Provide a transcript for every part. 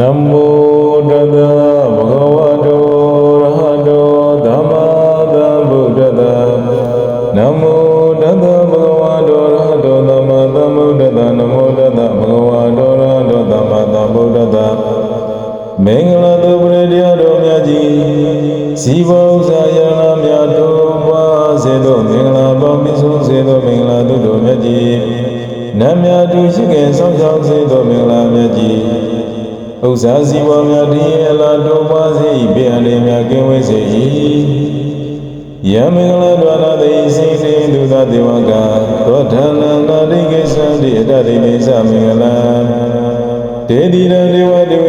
နမောတတဗုဒ္ဓဝါတောရဟတောသမ္မာသမ္ဗုဒ္ဓတ္တနမောတတဗုဒ္ဓဝါတောရဟတောသမ္မာသမ္ဗုဒ္ဓတ္တနမောတတဗုဒ္ဓဝါတောရဟတောသမ္မာသမ္ဗုဒ္ဓတ္တမင်္ဂလာတုပရိတရားတော်မြတ်ကြီးစီဘော ဥစ္စာစီဘောမြတ်တည်းအလားတော်ပါစေ၏ဘေးအန္တရာယ်များကင်းဝေးစေ၏ယမင်္ဂလာဒွါရတိစိစိဒုသဒေဝကသောဌာနနာတိကိသံတိအတ္တတိနေသမင်္ဂလာတေတိရဒေဝဒေဝ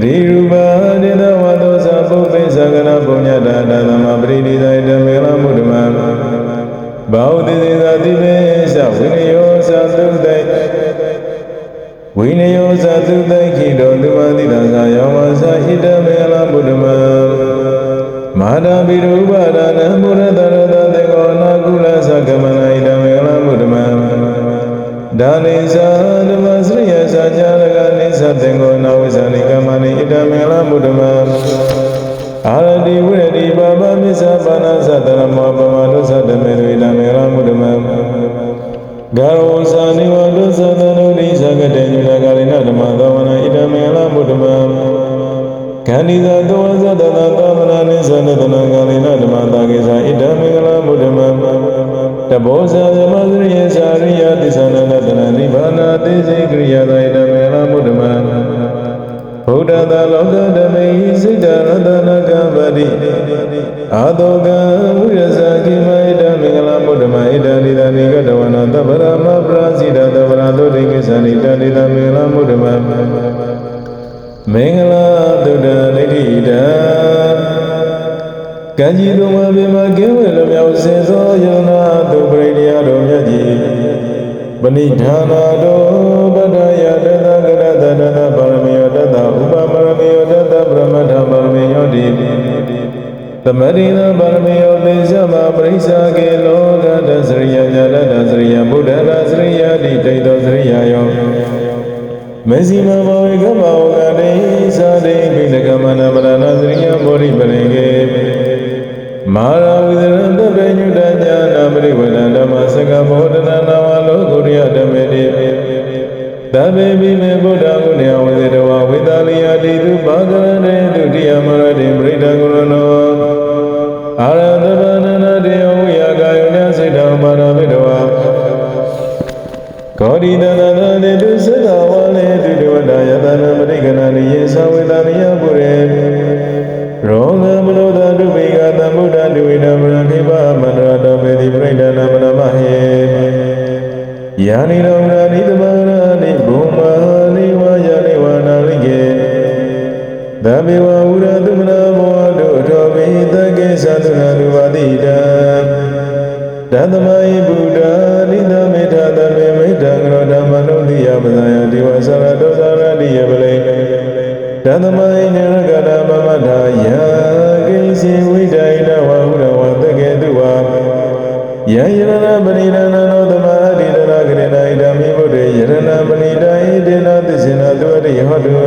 ပရိရူပဒေနဝတောသပုပ္ပေသကနာပုညတာတသမပရိနိသဣတမင်္ဂလာမုဒ္ဓမံဘာဝတိသေသာတိပေသဝိနယောသသုတ္တေဝိနယောသသုတ္တေခိတောသူမတိတံသာယောမသဣတမင်္ဂလာမုဒ္ဓမံမာတာပိရူပဒါနမုရတရတတေကောနာကုလသကမနာဣတမင်္ဂလာမုဒ္ဓမံဒါနိသဓမ္မစရိယသာကြရ ကနိသတေကောနာဝိဇာနိကမနိဣတမင်္ဂလာမုဒ္ဓမံအာရတိဝိရတိပါပမစ္ဆပါဏသတရမောပမဒုသတမေဝိတမင်္ဂလာမုဒ္ဓမံဂါရောဇာနိဝဒုသတနုလိသကတေညုလကာလိနဓမ္မသဝနာဣတမင်္ဂလာမုဒ္ဓမံခန္ဒီသာတောဇတနာသမနာနိသနတနာကာလိနဓမ္မတာကိသာဣတမင်္ဂလာမုဒ္ဓမံ တဘောဇာဇမစရိယစာရိယသစ္ဆနတတနာနိဗ္ဗာနာတိစိကရိယာသာဣတမင်္ဂလာမုဒ္ဓမံဘုဒ္ဓသာလောကဓမေစိတ္တရတနာကပတိအာတောကဝိရဇာကိမဣတမင်္ဂလာမုဒ္ဓမံဣတနိဒာနိကတဝနာတဗ္ဗရမပရာဇိတတဗ္ဗရာသုတိကိသန္တိတနိဒာမင်္ဂလာမုဒ္ဓမံမင်္ဂလာတုဒ္ဓနိတိတံ ကံကြီးတို့မှာပြမကင်းဝေလွမြောက်စင်သောယနာသူပရိနိယတော်မြတ်ကြီးပဏိဌာနာတော်ပတ္တယတတကရတတတပါရမီယောတတဥပပါရမီယောတတပရမတ္ထပါရမီယောတိသမရိနာပါရမီယောသေဇမပရိစ္ဆာကေလောကတစရိယညာတတစရိယဘုဒ္ဓရာစရိယတိတိတောစရိယယောမေဇိမဘောဝေကမောကတိသာတိပိဏကမနမရဏစရိယဘောရိပရိကေ မာရဝိဒရတပေညုတညာနာပရိဝဒဓမ္မစကမောဒနာနာဝလောကုရိယဓမေတိသဗ္ဗေပိမေဗုဒ္ဓဂုဏေဝေဒဝဝေတာလိယတိတုဘာဂရတေတုတိယမရတိပရိဒဂုရနောအာရတဗနနာတေယဝိယကာယုညစိတ်တံပါရမေတဝဂောဒီတနတတေတုသစ္စာဝါလေတုတဝဒယတနာပရိကနာနိယေသဝေတာနိယပုရေရော ဝိနမရခိပမန္တရတပေတိပရိဒနာမနမဟေယာနိရောဂာနိတမရာနိဘုံမာနိဝါယာနိဝါနာရိကေသဗ္ဗေဝဝုရတုမနာမောတုအထောပိတကေသန္တနာလူဝတိတံတသမယိဗုဒ္ဓနိသမေထသမေမိတံကရောဓမ္မနုတိယပဇာယဒီဝဆရတောသရတိယပလေတသမယိနရကနာမမထာယ တု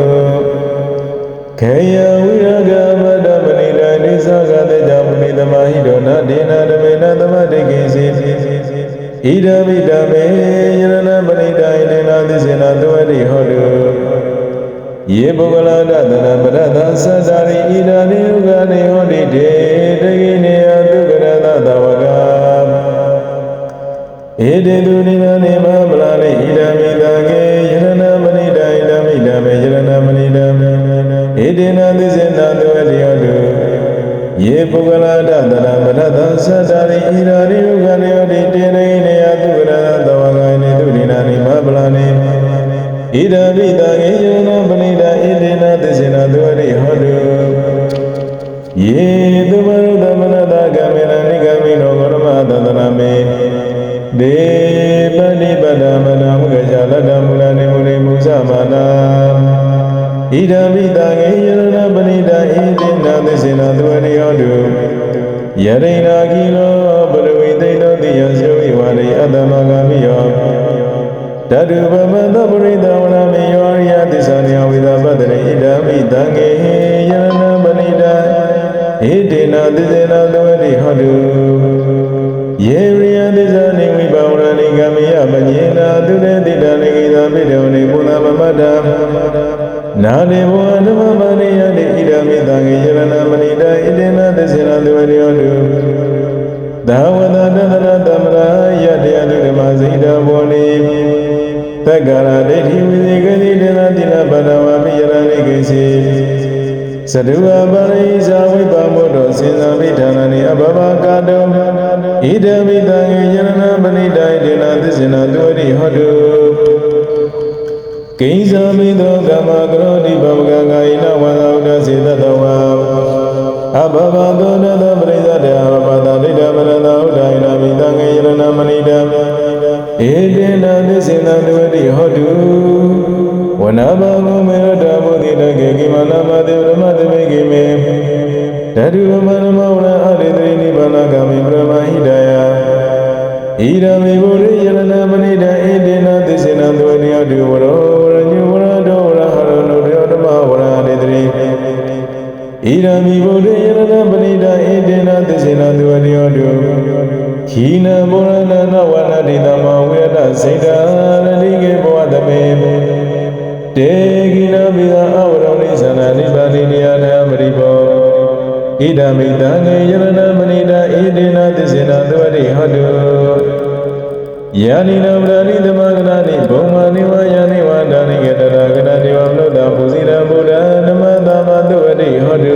ခေယဝိရဂမတမဏိတနိသကတေဇမဏိသမဟိတောနဒေနဓမေနသမတိကိစီဣဒမိဓမေယရဏပဏိတဣဒေနသစ္စေနသုရိဟောတုယေပုဂ္ဂလတတနာပရဒသတ္တာရိဣဒာနိယုဂာနိဟောတိတေတကိနေယသုကရတသဝကဧဧတေသူနိနာနေမဗလာလေဣဒံမိတကေ ဧတေနသစ္စေနတုအတ္တယောတုယေပုဂ္ဂလာတတရပရသသတ္တရိဣရာရိယုခဏယောတိတေနေနေယတုကရသဝဂိုင်းနေသူနိနာနေမဗလာနေဣဒံမိတကေယရဏမဏိတဣတေနသစ္စေနတုအတ္တဟောတုယေသူမရုသမနတကမေနနိကမိနောဂရမသတနာမေဒေပတိပဒမနာမုဂဇာလတ္တမူလနေမူရိမုဇမာနာ ဣဒံမိတငေယရဏပဏိတဣတိနာသစ္စေနာသူရိယောတုယရိနာကိလောဘရဝိသိတောတိယစေဝိဝါရိအတ္တမဂာမိယောတတုပမတပရိတဝနာမေယောရိယသစ္စာနိယဝိသပတ္တိဣဒံမိတငေယရဏပဏိတဣတိနာသစ္စေနာသူရိဟောတုယေရိယသစ္စာနိဝိပါဝရဏိကမေယမညေနာသူရေတိတနိကိသာပိတေဝနိဘုနာမမတ္တ နာဒေဘောဓမ္မမနိယတိဣဒာမိတံေယရဏမဏိတဣတေနသစ္စေနာသူရိယောတုသာဝတတသနာတမရာယတယတုဓမ္မဇိတဘောနိသက္ကာရဒိဋ္ဌိဝိသေကတိတေနတိနဗဒဝါပိယရဏိကိစီသတုအပရိဇာဝိပမုဒ္ဒောစေနာမိဌာနနိအဘဘကာတောဣဒံမိတံေယရဏပဏိတဣဒေနသစ္စေနာသူရိဟောတုကိဉ္စာမိသော ကမ္မကရောတိဘဝကကာယိနဝန္တာဥဒ္ဒစေတတဝါအဘဘသောနတပရိသတေအဘဘတာဒိဋ္ဌမရဏဥဒ္ဒိနာမိတံေယရဏမဏိတံဣဒေနသစ္စေနာသူရိဟောတုဝနဘဂုမေရတဘုဒ္ဓတကေကိမနာမတေဗရမတမေကိမေဓတုဝမနမဝရအရိတိနိဗ္ဗာနဂမိပရမဟိတယဣရမေဘုရိယရဏမဏိတဣတေနသစ္စေနသုနိယတုဝရောဝရ ရမေဘုရိယရဏမဏိတဣတေနသစ္စေနသုနိယတုခိနမောရဏနဝနတိတမဝေရတစိတ်တာရတိကေဘောသမေတေကိနမိသာအဝရောနိသနာနိဗ္ဗာနိနိယနာမရိဘောဣဒံမိတံငေယရဏမဏိတာဣဒေနသစ္စေနာသဝတိဟောတု ယာနိနဗရာနိသမဂနာနိဘုံမာနိဝါယာနိဝါဒာနိကေတရာဂနာတိဝမနုဿပူဇိရဗုဒ္ဓဓမ္မသမ္မာသဝတိဟောတု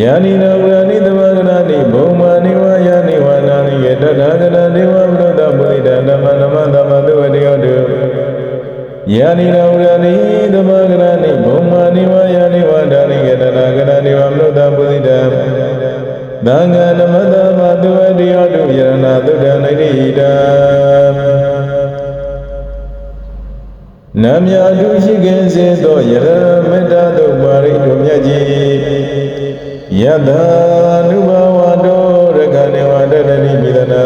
ယာနိနဗရာနိသမဂနာနိဘုံမာနိဝါယာနိဝါဒာနိကေတရာဂနာတိဝမနုဿပူဇိရဓမ္မဓမ္မသမ္မာသဝတိဟောတုယာနိရဝရဏိသမဂရဏိဘုံမာနိဝါယာနိဝါဒာနိကတနာကရဏိဝမနုဿပုဇိတံ သံဃာနမတမတုဝတိယောတုယရဏသုဒ္ဓနိတိတံနမြအတုရှိခင်စေသောယရမေတ္တာတုပါရိတုမြတ်ကြီးယတနုဘဝတောရကနေဝတတတိပိဒနာ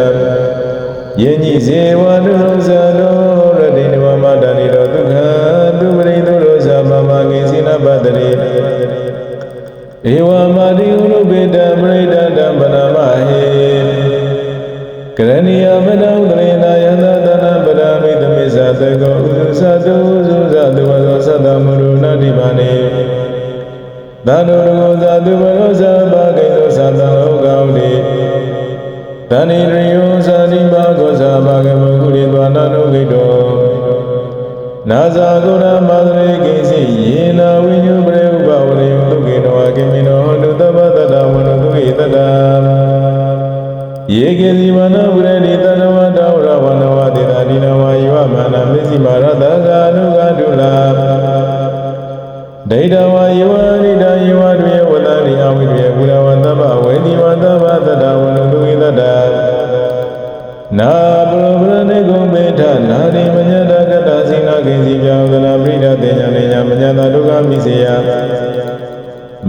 ယဉ်ကြီးစေဝနုလုံးစတောရတိနဝမတဏိတောဒုက္ခသူပရိသုရောဇာမမကိစိနပတရိဧဝမာတိ ကရဏီယမနဥဒရေနာယန္တတနာပရမိသမိစ္ဆသကောဥဇသတုဥဇသတုဝဇောသတ္တမရုဏတိပါနေသန္တုရောဇတုဝရောဇဘာဂိသောသတ္တလောကောတိတဏိရိယောဇာတိပါကောဇာဘာဂမကုရိသွာနာနုဂိတောနာဇာဂုဏမာသရေကိစီယေနာဝိညုပရေဥပဝရေယသုကေနောအကိမိနောဟန္တုတပ္ပတတဝနသုဟိတတ ယေကေစီဝနဝရဏိတနဝတဝရဝနဝတိတာဒီနဝယဝမာနမေစီမာရတကာနုကတုလာဒိဋ္ဌဝါယဝရိတယဝတွေဝတ္တရိအဝိတွေကုလဝတ္တပဝေဒီဝတ္တပတတဝနသုဟိတတနာပရပရနေကုံပေထနာရိမညတကတစိနာကိစီပြောင်းသနာပိဋကတေညာနေညာမညတဒုက္ခမိစေယ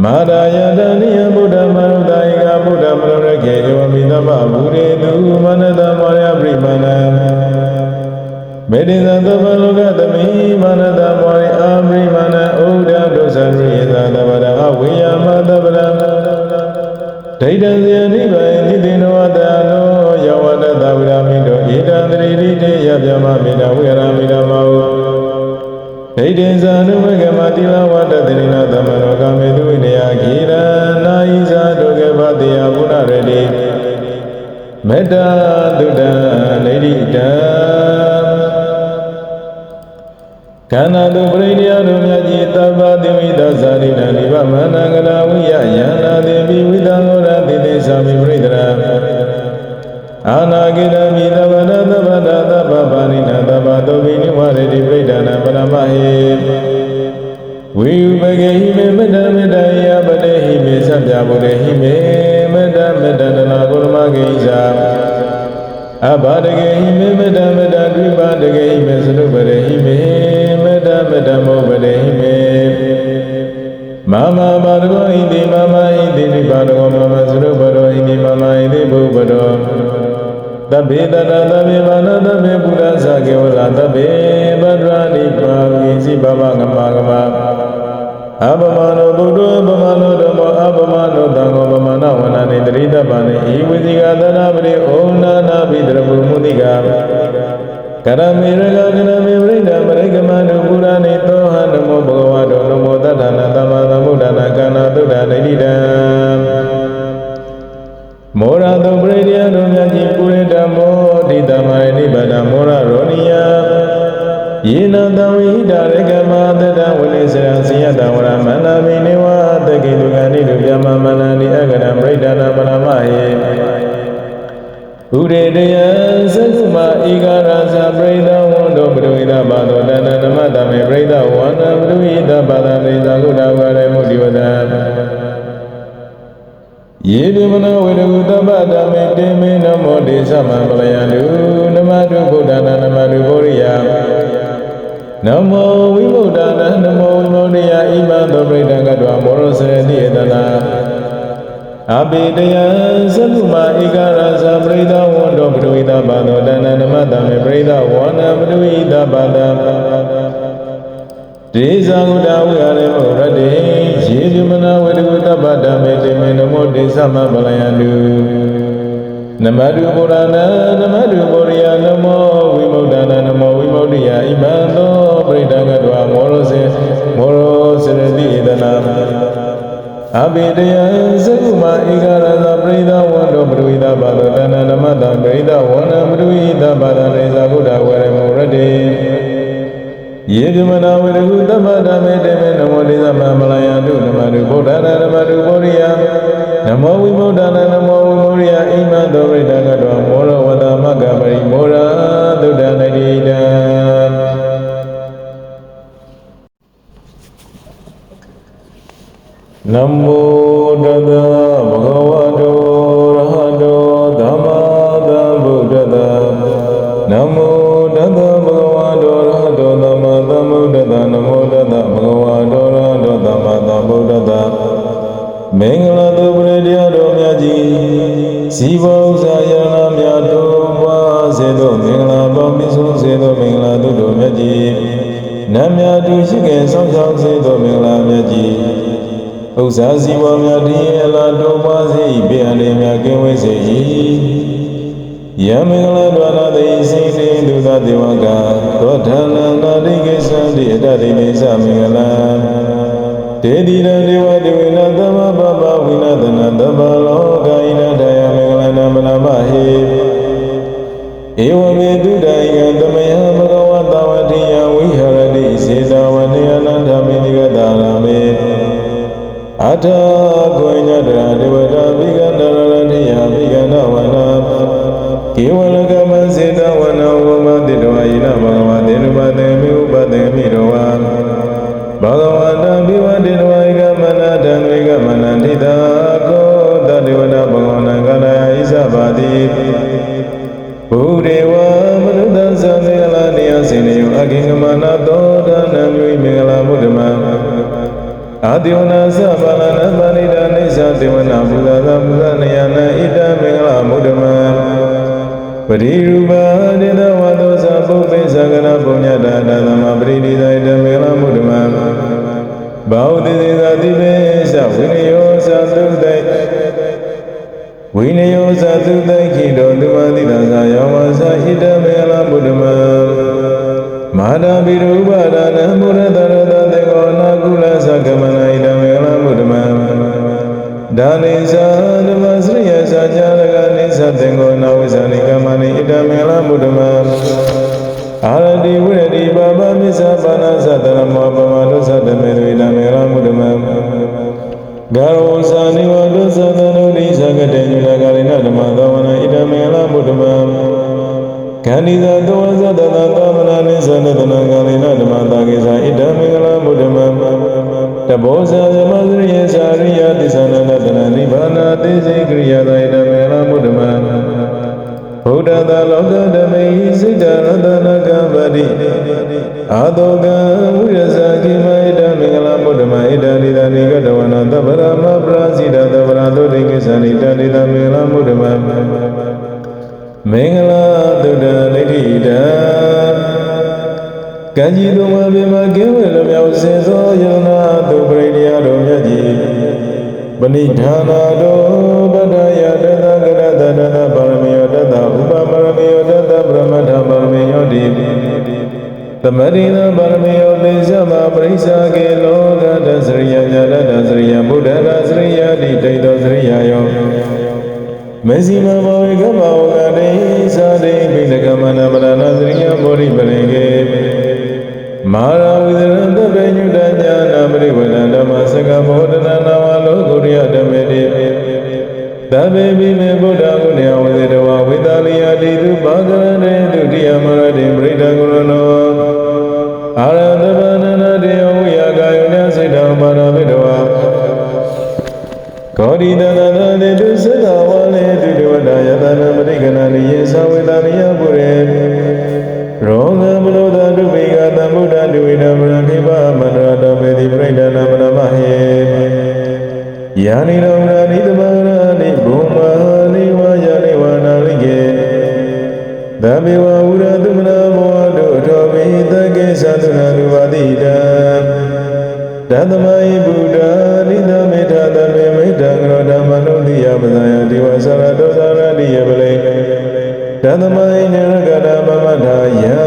မာရာယတနိယဗုဒ္ဓမနုဒိကဗုဒ္ဓမနုရခေယောမိသမဘူရေတုမနတမောရပရိမဏံမေတ္တသဗ္ဗလောကသမိမာနတမောရိအာပရိမဏံဩဒဒုသရိယသတဗရအဝိယမတဗရံဒိဋ္ဌံဇယနိဗ္ဗာန်နိတိနောတနောယောဝတတဝိရမိတောဣဒံတရိတိတေယဗျမမေတဝိရမိတမောဒိဋ္ဌိဇာနုမကမတိလဝတ္တတိနာ အဘာတကေဟိမေမေတ္တမေတ္တဒွိပါတကေဟိမေသနုပရေဟိမေမေတ္တမေတ္တမောပရေဟိမေမမဘာရကောဟိတိမမဟိတိဒွိပါတကောမမသနုပရောဟိတိမမဟိတိဘုပရောတဗ္ဗေတတသဗ္ဗေဘာနာတဗ္ဗေပုရသကေဝလာတဗ္ဗေဗဒ္ရာနိပါဝိစီဘဘငမကမ အပမနောဘုဒ္ဓပမနောဓမ္မောအပမနောတံဃောပမနဝနာနိတရိတပနိဤဝိဇိကသနာပရိဩနာနာပိတရပုမုတိကကရမေရကကရမေဝိဒပရိကမနုပုရဏိသောဟနမောဘဂဝတောနမောတတ္တနာသမ္မာသမ္ဗုဒ္ဓနာကန္နာသုဒ္ဓနိတိတံမောရတုပရိယတို့မြတ်ကြီးပုရိတမောတိတမရိနိဗ္ဗာန်မောရရောနိယယေနတ တဝရမန္တမိနေဝတကိလူကဏိလူပြမမန္တနိအကရပရိဒနာပရမဟေဥရေတယသက္ကမဧကရာဇပရိဒဝန္တောပရိဒဘာသောတဏဓမ္မတမေပရိဒဝန္နပရိဒဘာသာနေသာကုဒဝရမုဒိဝဒံယေတိမနောဝေရကုတပ္ပတမေတေမေနမောတိသမံပလယံတုနမတုဗုဒ္ဓနာနမတုဘောရိယနမောဝိဗုဒ္ဓနာနမော ဝိမောရိယဣမံသောပရိဒံကတောမောရစရတိဧတနာအဘိတယံသက္ကုမဧကရာဇပရိဒဝန္တောပရိဝိဒဘာသောတဏ္ဏနမတမေပရိဒဝန္နပရိဝိဒဘာတံဒေဇာဟုတဝိဟာရေမောရတေယေတုမနာဝေတုတပ္ပတမေတေမေနမောတေသမပလယံတုနမတုပုရဏနမတုပုရိယနမောဝိမုဒ္ဒနာနမောဝိမုဒ္ဒိယဣမံသောပရိဒံကတောမောရစေ မောရောစရတိဧတနာအဘိတယံသက္ကုမဧကရသပရိဒဝန္တောပရိဝိဒဘာလောတဏနမတံပရိဒဝန္နပရိဝိဒဘာဒနေသာဘုဒ္ဓဝရမောရတေယေဓမနာဝေရုတမ္မဓမ္မေတေမေနမောတိသမမလယတုနမတုဗုဒ္ဓနာနမတုဘောရိယနမောဝိမုဒ္ဒနာနမောဝိမုရိယအိမံသောဝိဒကတောမောရဝတမကပရိမောရသုဒ္ဓနတိတံ နမောတတဗုဒ္ဓဝတောရဟတောသမ္မာသမ္ဗုဒ္ဓတ္တနမောတတဗုဒ္ဓဝတောရဟတောသမ္မာသမ္ဗုဒ္ဓတ္တနမောတတဗုဒ္ဓဝတောရဟတောသမ္မာသမ္ဗုဒ္ဓတ္တမင်္ဂလာတုပရိတရားတော်မြတ်ကြီးဇီဝဥစ္စာယနာမြတ်တို့ပါစေသောမင်္ဂလာပေါင်းမြတ်ဆုံးစေသောမင်္ဂလာတို့တော်မြတ်ကြီးနတ်မြတ်တို့ရှိခင်ဆောင်ဆောင်စေသောမင်္ဂလာမြတ်ကြီး ဥစ္စာစီဝါမြတ်တည်းအလားတော်ပါစေ၏ဘေးအန္တရာယ်များကင်းဝေးစေ၏ယမင်္ဂလာဒွါရတိစိစိဒုသဒေဝကသောဌာနနာတိကိသံတိအတ္တတိနေသမင်္ဂလာတေတိရဒေဝဒေဝနာသမဘဘဝိနသနာ ပရိရူပဒေနဝတောသပုပ္ပေသကရပုညတာတသမပရိနိသာဣတမင်္ဂလာမုဒ္ဓမံဘာဝတိသေသာတိပေသဝိနယောသသုတေဝိနယောသသုတေခိတောသုမတိတံသာယောမသဣတမင်္ဂလာမုဒ္ဓမံမဟာတာပိရုပဒါနမုရတရတတေကောနာကုလသကမနာဣတမင်္ဂလာမုဒ္ဓမံဒါနိသဓမ္မစရိယစာကြာရကနေ သသတေငောနာဝိဇာနိကမနိဣတမေလမုဒ္ဓမအာရတိဝိရတိပါပမစ္ဆပါဏသတရမောပမဒုသတမေဝိတမေလမုဒ္ဓမဂါရောဇာနိဝဒုသတနုဒိသကတေညုလကာရိနဓမ္မသဝနာဣတမေလမုဒ္ဓမခန္ဒီသာတောဇတနာသမနာနိသနတနာကာရိနဓမ္မတာကိသာဣတမေလမုဒ္ဓမတဘောဇာ ဌာနာတော်ဗဒယတတကရတတတပါရမီယောတတဥပပါရမီယောတတပရမတ္ထပါရမီယောတိသမရိနာပါရမီယောသေဇမပရိစ္ဆာကေလောကတစရိယညာတတစရိယဘုဒ္ဓတာစရိယတိတိတောစရိယယောမေဇိမဘောဝေကမောကတိသာတိပိဏကမနမရဏစရိယဘောရိပရိကေမာရဝိဇရတပေညုတညာနာပရိဝဒဓမ္မစကမောဒနာနာဝလောကု ရိယဓမေတိသဗ္ဗေမိမေဗုဒ္ဓဂုဏေဝေဒဝဝေတာလိယတိတုဘာဂရဏေတုတိယမရတိပရိဒဂုရနောအာရတဗနနာတေယဝိယကာယုညစိတ်တံပါရမေတဝါကောဒီတနာနာတေတုသတ္တဝါလေတုတဝဒယတနာပရိကနာနိယေသဝေတာနိယပုရေရောဂမနောတတုပိကသံဗုဒ္ဓတုဝိနမရခိပမန္တရတပေတိပရိဒနာမနမဟေ ယာနိရောဂာနိတမရာနိဘုံမာနိဝါယာနိဝါနာရိကေသဗ္ဗေဝဝုရတုမနာမောတုအထောမိတကေသန္တုနာလူဝတိတံတသမယဗုဒ္ဓနိသမေထသဗ္ဗေမိတ္တံကရောဓမ္မနုတိယပဇာယဒီဝဆရတောသရတိယပလေတသမယညရကရမမထာယ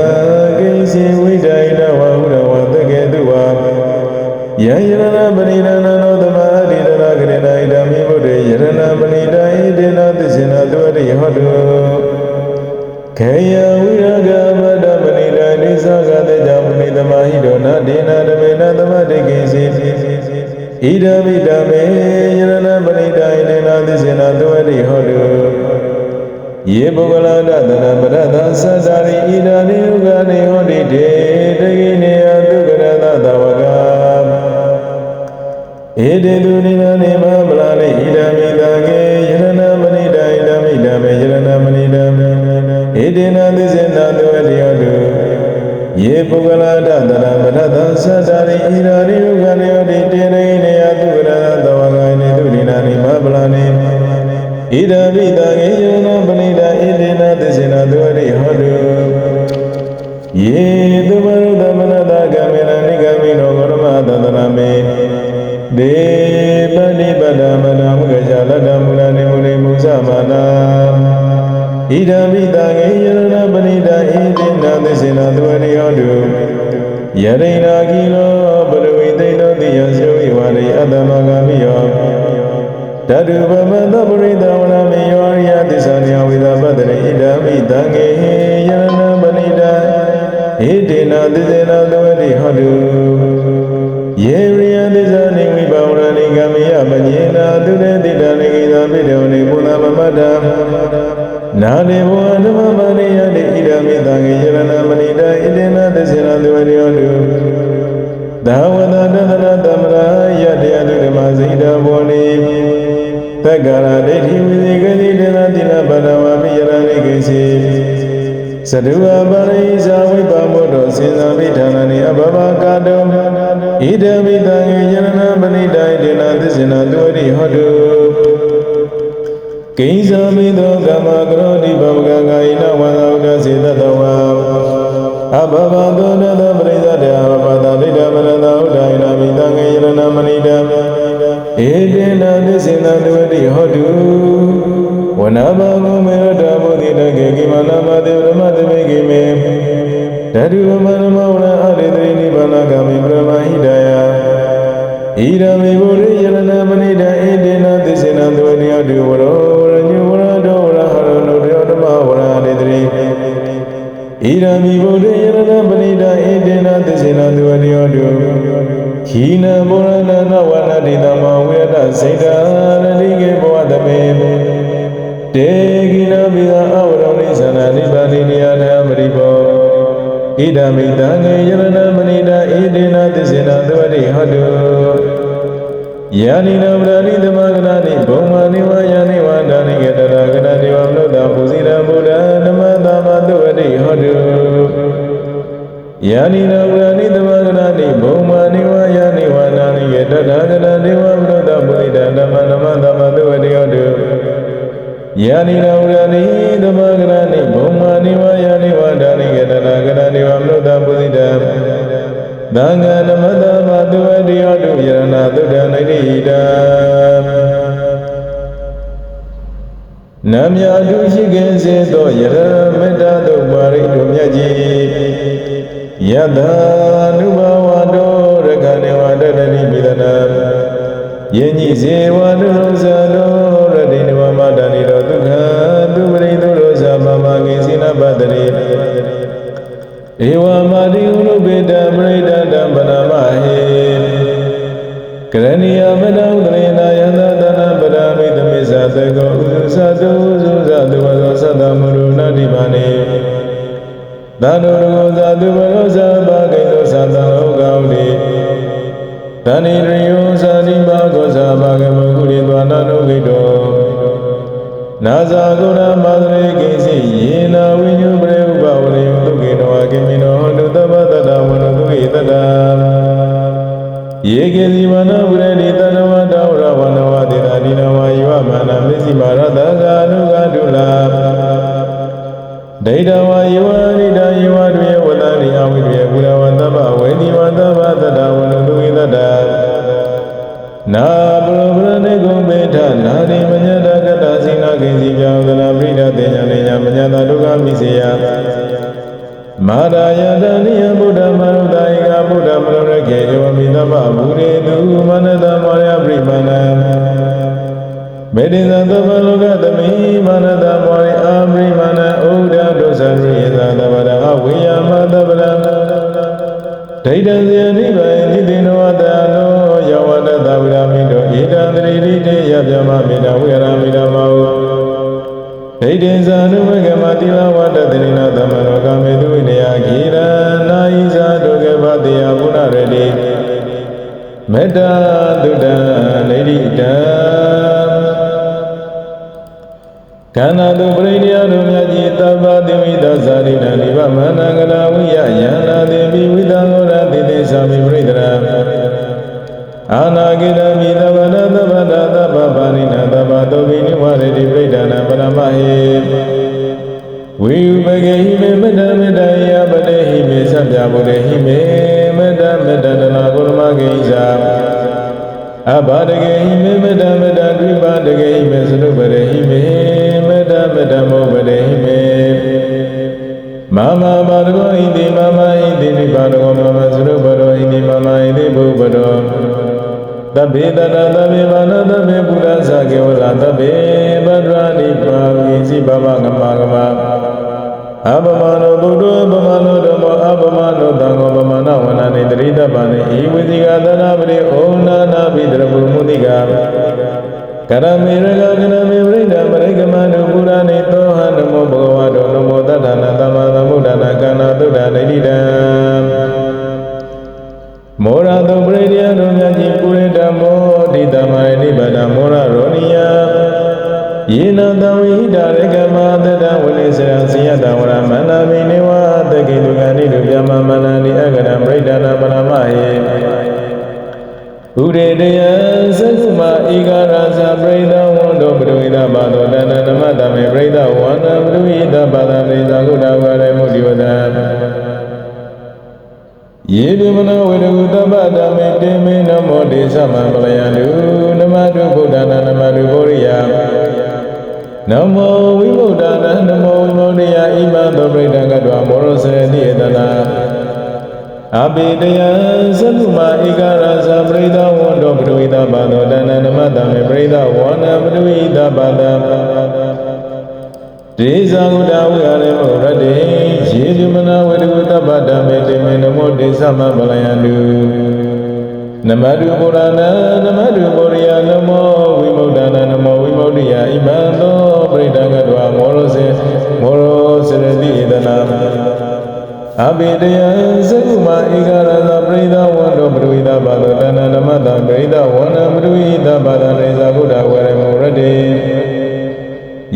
တုခေယဝိရဂမတမဏိတနိသကတေဇမဏိတမဟိတောနဒေနဓမေနသမတိကိစီဣဒမိတမေယရဏပဏိတဣဒေနသစ္စေနသုရိဟောတုယေပုဂ္ဂလတတနာပရဒသတ္တာရိဣဒာနိယုဂာနိဟောတိတေတကိနေယသုကရတသဝကဧတေတုနိနာနိမမလာလိဣဒာမိတကေယရဏမဏိတဣဒာ မိတမေယရဏမဏိတဧတေနသစ္စေနသုဝတိယတုယေပုဂ္ဂလတတနာပရဒသတ္တာရိဣဒာနိယုဂာနိဟောတိတေတကိနေယသုကရတသဝကနိတုနိနာနိမမလာနိဣဒာမိတကေယရဏပဏိတဣတေနသစ္စေနသုဝတိဟောတုယေသူမရုသမနတဂမေနနိဂမိနောဂရမသတနာမေ ဒေပတိပဒမနာမုဂဇာလတ္တမူလနေမူလေမုသမနာဣဒံမိတငေယရဏပဏိတဣတိနာသစ္စေနသုဝရိယောတုယရိနာကိလော ပိတေဝနိဘုနာမမတ္တနာနေဘောဓမ္မမနိယတိဣဒံမိတံငေယရဏမဏိတဣတိနာသစ္စေနသုဝရိဟောတုသာဝတတသနာတမရာယတယတုဓမ္မဇိတဘောနိသက္ကာရဒိဋ္ဌိဝိသေကတိတေနတိလပဒဝါပိယရဏိကိစီသတုအပရိဇာဝိပမောတောစေဇာမိဌာနနိအဘဘကာတောဣဒံမိတံယေယရဏပဏိတိုင်ဒေနသစ္စေနသူရိဟောတု ကိဉ္စာမိသောကမ္မကရောတိဘဝကကာယိနဝန္တဝကစေတတဝါအဘဘသောနတပရိဇတေအဘဘတာဒိဋ္ဌမရတဥဒိုင်နာမိတံယေယရဏမဏိတံဧတေနသစ္စေနသူရိဟောတုဝနဘဂုမေရတဘုဒ္ဓတကေကိမနာမတေဗြဟ္မတမေကိမေဓတုဝမနမဝရအရိတိနိဗ္ဗာနဂမိပရမဟိတယဣရမေဘုရိယရဏမဏိတဧတေနသစ္စေနသုရိယတုဝရောဝရညုဝရတောဝရဟရ ရမိဗုဒ္ဓယရဏပဏိတာဣတေနသစ္စေနသူဝတိယောတုခိနဘောရဏနဝနတိတမဝေဒစိတ်တာရတိကေဘဝတမေတေကိနပိသအဝရောနိသနာနိဗ္ဗာနိနိယနာမရိဘောဣဒမိတံငေယရဏပဏိတာဣတေနသစ္စေနသူဝတိဟောတုယာနိနဗရာနိသမဂနာနိဘုံမာနိဝါယာနိ ဝါဒာနိကေတရာဂနာနိဝမနုဿပူဇိရဗုဒ္ဓနမသမ္မာတုဝတိဟောတုယာနိနဗရာနိသမဂနာနိဘုံမာနိဝါယာနိဝါဒာနိကေတရာဂနာနိဝမနုဿပူဇိရဓမ္မနမသမ္မာတုဝတိဟောတုယာနိနဗရာနိသမဂနာနိဘုံမာနိဝါယာနိဝါဒာနိကေတရာဂနာနိဝမနုဿပူဇိရသံဃာနမတမတုဝတိယောတုယရဏသုဒ္ဓနိတိတံ နမြအတုရှိခင်စေသောယရမေတ္တာတုပါရိတုမြတ်ကြီးယတနုဘဝတောရခဏေဝတတတိပိဒနာယဉ်ကြီးစေဝနုလောဇာတောရတိနဝမတဏိတောဒုက္ခသူပရိသုလောဇာမမကိစိနပတတိဧဝမာတိဥလုပေတပရိဒတံပရမဟေကရဏီယမနဥဒရေနာယန္တတနာပရမိ သမိသသကောဥဇသတုဇုဇတုဝသောသတ္တမရုဏတိပါနေသန္တုရောဇတုဝရောဇဘာဂိသောသတ္တလောကောတိတဏိရိယောဇာတိဘာဂောဇဘာဂမကုရိသွာနာနုဂိတောနာဇာဂုဏမသရေကိစီယေနာဝိ ဒိဋ္ဌံဇေနိဗ္ဗာန်နိတိနောတနောယောဝတ္တဝိရမိတောဣဒံတရိတိတေယဗျမမေတဝိရမိတမောဒိဋ္ဌိဇာနုဝေကမတိလဝတ္တတိနိနာသမနောကမေတုဝိနယဂိရနာဣဇာဒုကေဘတေယဘုနာရတိမေတ္တာ အဘာတကေဟိမေမေတ္တမေတ္တဒွိပါတကေဟိမေသနုပရေဟိမေမေတ္တမေတ္တမောပရေဟိမေမမဘာတကောဣတိမမဣတိဒွိပါတကောမမသနုပရောဣတိမမဣတိဘုပရောတဗ္ဗေတတသဗ္ဗေဘာနသဗ္ဗေပုရသကေဝလသဗ္ဗေဗဒ္ဒရာနိပါဝိစီဘဗငမကမ အပမနောဘုဒ္ဓပမနောဓမ္မောအပမနောသံဃောပမနဝနနေတရိတပံနေဤဝိဇိကသနာပရိဩနာနာပိတရပုမုတိကကရမေရကကနမေပရိဒပရိကမနုပုရဏိသောဟနမောဘဂဝတောနမောတတ္တနာသမ္မာသမ္ဗုဒ္ဓနာကနာသုဒ္ဓဒိဋ္ဌိတံမောရတုပရိဒယတို့မြတ်ကြီးပုရိတမောဒိတမရိနိဗ္ဗာန်မောရရောနိယယေနတဝိ ယတဝရမန္တမိနေဝတကိတုကဏိတုပြမမန္တနိအကရံပရိဒနာပရမဟေဥရေတယသက္ကုမဧကရာဇပရိဒဝန္တောပရိဝိဒဘာသောတဏနမတမေပရိဒဝန္နပရိဝိဒဘာသာပရိသကုတဝရမုဒိဝဒံယေတိမနဝေရကုတပ္ပတမေတေမေနမောတေသမံပလယံတုနမတုဗုဒ္ဓနာနမတုဘောရိယ နမောဝိဗုဒ္ဓနာနမောဝိမောရိယဣမံသောပရိဒံကတောမောရစေတိဧတနာအပိတယံသဗ္ဗမဧကရာဇပရိဒဝန္တောပရိဝိဒဘာသောတဏနမတမေပရိဒဝန္နပရိဝိဒဘာတံတဒေဇာဟုတဝိဟာရေမောရတေယေဇမနာဝေဒကုတပ္ပတမေတေမေနမောဒေသမပလယန္တုနမတုဗုဒ္ဓနာနမတုဗုရိယနမောဝိမုဒ္ဒနာနမောဝိမုဒ္ဒိယဣမံသော ပရိဒံကတဝမောရောစေမောရောစရတိဣဒနာအဘိတယသကုမဧကရသပရိဒဝန္တောပရိဝိဒဘာလတနာနမတံပရိဒဝန္နပရိဝိဒဘာလနေဇာဗုဒ္ဓဝရမောရတေ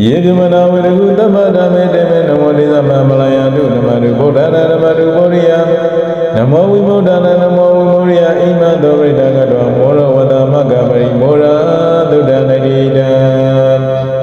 ယေကမနာဝေရကုတမ္ပတမေတေမေနမောတိသမမလယတုနမတုဗုဒ္ဓနာနမတုဗောရိယနမောဝိမုဒ္ဒနာနမောဝိမုရိယဣမံသောပရိဒံကတောမောရဝတ္တမကပရိမောရသုဒ္ဓနတိတံ